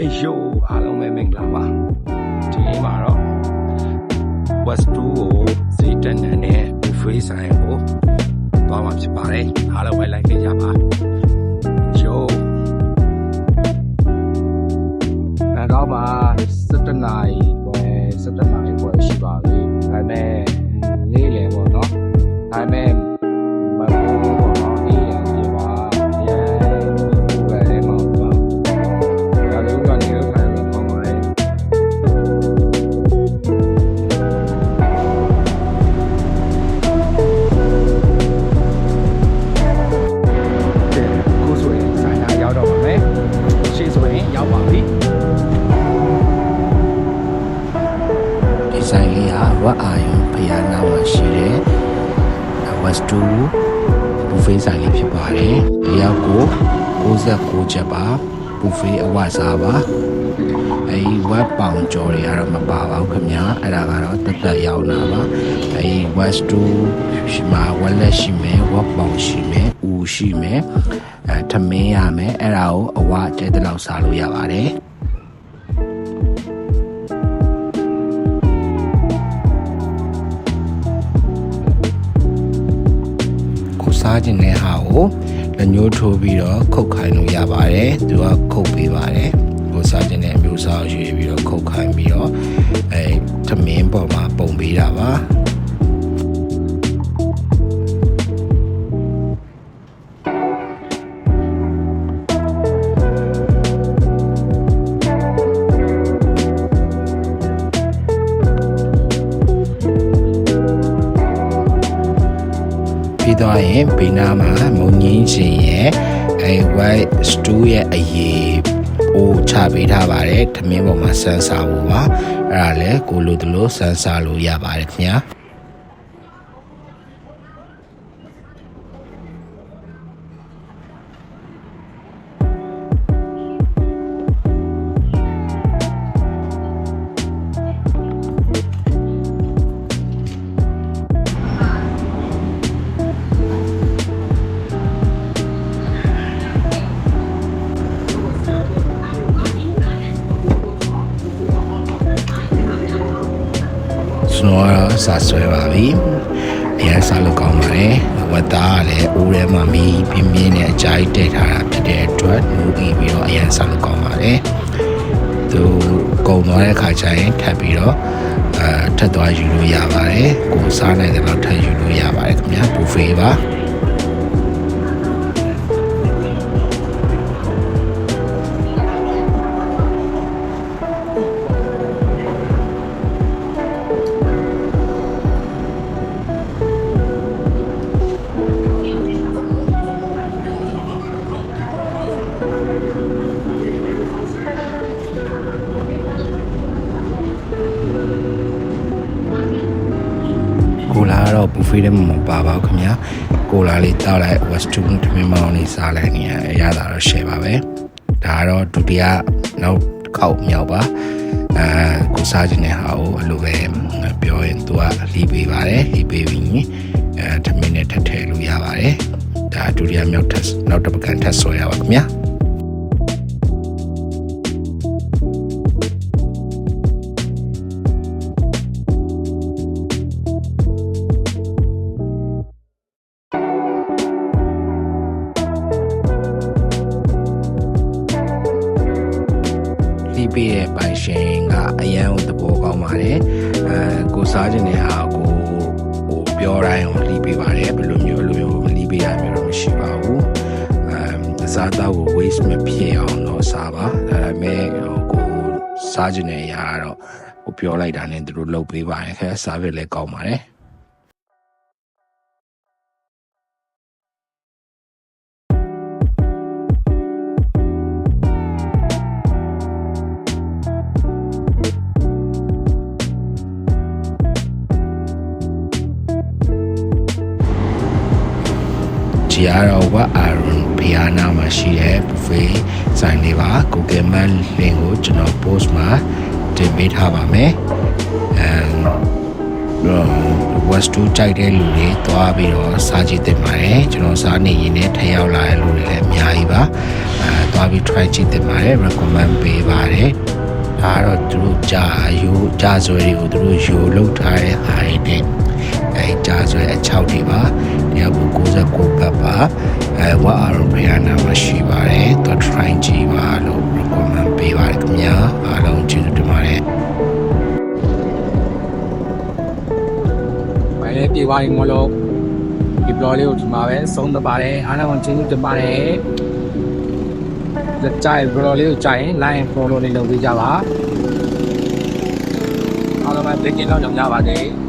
အေးယိုအားလုံးပဲမင်္ဂလာပါဒီနေ့မှာတော့ West 2ကိုစိတ်တန်တန်နဲ့ buffet ဆိုင်ကိုသွားမှာဖြစ်ပါတယ်အားလုံးပဲလိုက်ခဲ့ကြပါယိုအဲ့တော့မှာ17နာရီပဲ17နာရီပဲရှိပါပြီဒါပေမဲ့နေ့လယ်ပေါ့နော်ဒါပေမဲ့မ ဝတ်အာယုံဖျားနာမှာရှိတဲ့ West 2ဘူဖေးဆိုင်လေးဖြစ်ပါတယ်ဒီရောက်ကို69ချက်ပါဘူဖေးအဝစားပါအဲဒီ web ပေါင်ကြော်တွေကတော့မပါပါဘူးခင်ဗျာအဲ့ဒါကတော့တက်တက်ရောက်လာပါအဲဒီ West 2ရှိမှာ wallet ရှိမယ် web ပေါင်ရှိမယ်ဦးရှိမယ်အဲထမင်းရမယ်အဲ့ဒါကိုအဝကျဲတဲ့လောက်စားလို့ရပါတယ် စားခြင်းတဲ့ဟာကိုလက်ညှိုးထိုးပြီးတော့ခုတ်ခိုင်းလို့ရပါတယ်သူကခုတ်ပေးပါတယ်ကိုစားခြင်းတဲ့အမျိုးအစားကိုရွေးပြီးတော့ခုတ်ခိုင်းပြီးတော့အဲသမင်းပေါ်မှာပုံပေးတာပါ ပြီးတော့ရင်ဘေးနားမှာမုံငင်းချင်းရဲ့အဲ white stew ရဲ့အရေးအိုးချပေးထားပါတယ်သမင်းပေါ်မှာဆန်းစားဖို့ပါအဲ့ဒါလဲကိုလိုတလို့ဆန်းစားလို့ရပါတယ်ခင်ဗျာ ကျွန်တော်ကတော့စာဆွဲပါပြီအရင်စားလို့ကောင်းပါတယ်ဝတ်သားကလည်းအိုးထဲမှာမီးပြင်းပြင်းနဲ့အကြိုက်တက်ထားတာဖြစ်တဲ့အတွက်နူးပြီးပြီးတော့အရင်စားလို့ကောင်းပါတယ်သူကုံသွားတဲ့ခါကျရင်ထပ်ပြီးတော့အဲထပ်သွားယူလို့ရပါတယ်ကိုစားနိုင်တဲ့လောက်ထပ်ယူလို့ရပါတယ်ခင်ဗျာဘူဖေးပါ တော့ buffet ထဲမှာမပါပါဘူးခင်ဗျာကိုလာလေးတောက်လိုက် western ထမင်းမောင်းလေးစားလိုက်နေရရတာတော့ share ပါပဲဒါကတော့ဒုတိယနောက်တစ်ခေါက်မြောက်ပါအဲကိုစားခြင်းတဲ့ဟာကိုအလိုပဲပြောရင်သူကလီးပေးပါတယ်လီးပေးပြီးရင်အဲထမင်းနဲ့ထပ်ထည့်လို့ရပါတယ်ဒါဒုတိယမြောက်ထပ်နောက်တစ်ပကံထပ်ဆွဲရပါခင်ဗျာ ပေးတဲ့ပိုင်ရှင်ကအရန်ကိုသဘောကောင်းပါတယ်အဲကိုစားခြင်းတဲ့ဟာကိုဟိုပြောတိုင်းကိုလီးပေးပါတယ်ဘယ်လိုမျိုးဘယ်လိုမျိုးမလီးပေးရမျိုးတော့မရှိပါဘူးအဲစားတော့ကို waste မဖြစ်အောင်တော့စားပါဒါပေမဲ့ဟိုကိုစားခြင်းတဲ့အရာကတော့ဟိုပြောလိုက်တာနဲ့သူတို့လုပ်ပေးပါတယ်ခဲစားပဲလည်းကောင်းပါတယ် ဒီကတော့ဝတ်အာရွန်ဖီယာနာမှာရှိတဲ့ buffet ဆိုင်လေးပါ Google Map link ကိုကျွန်တော် post မှာတင်ပေးထားပါမယ် and West 2ကြိုက်တဲ့လူတွေသွားပြီးတော့စားကြည့်သင့်ပါတယ်ကျွန်တော်စားနေရင်လည်းထပ်ရောက်လာတဲ့လူတွေလည်းအများကြီးပါအဲသွားပြီး try ကြည့်သင့်ပါတယ် recommend ပေးပါတယ်ဒါကတော့သူတို့ကြာယူကြာဆွဲတွေကိုသူတို့ယူလောက်ထားတဲ့ဟာတွေနဲ့အဲကြာဆွဲအချောက်တွေပါ တယောက်ကို69ဘတ်ပါအဲဝါအာရုံဖျားနာမရှိပါတယ်သူ try ကြည့်ပါလို့ recommend ပေးပါတယ်ခင်ဗျာအားလုံးကျေးဇူးတင်ပါတယ်။ဘာလဲပြေသွားရင်မလို့ဒီ blog လေးကိုဒီမှာပဲဆုံးသပါတယ်အားလုံးကျေးဇူးတင်ပါတယ်။လက်ကြိုက် blog လေးကိုကြိုက်ရင် like and follow လေးလုပ်ပေးကြပါ။အားလုံးပဲ breaking လောက်ကြောင်ကြပါစေ။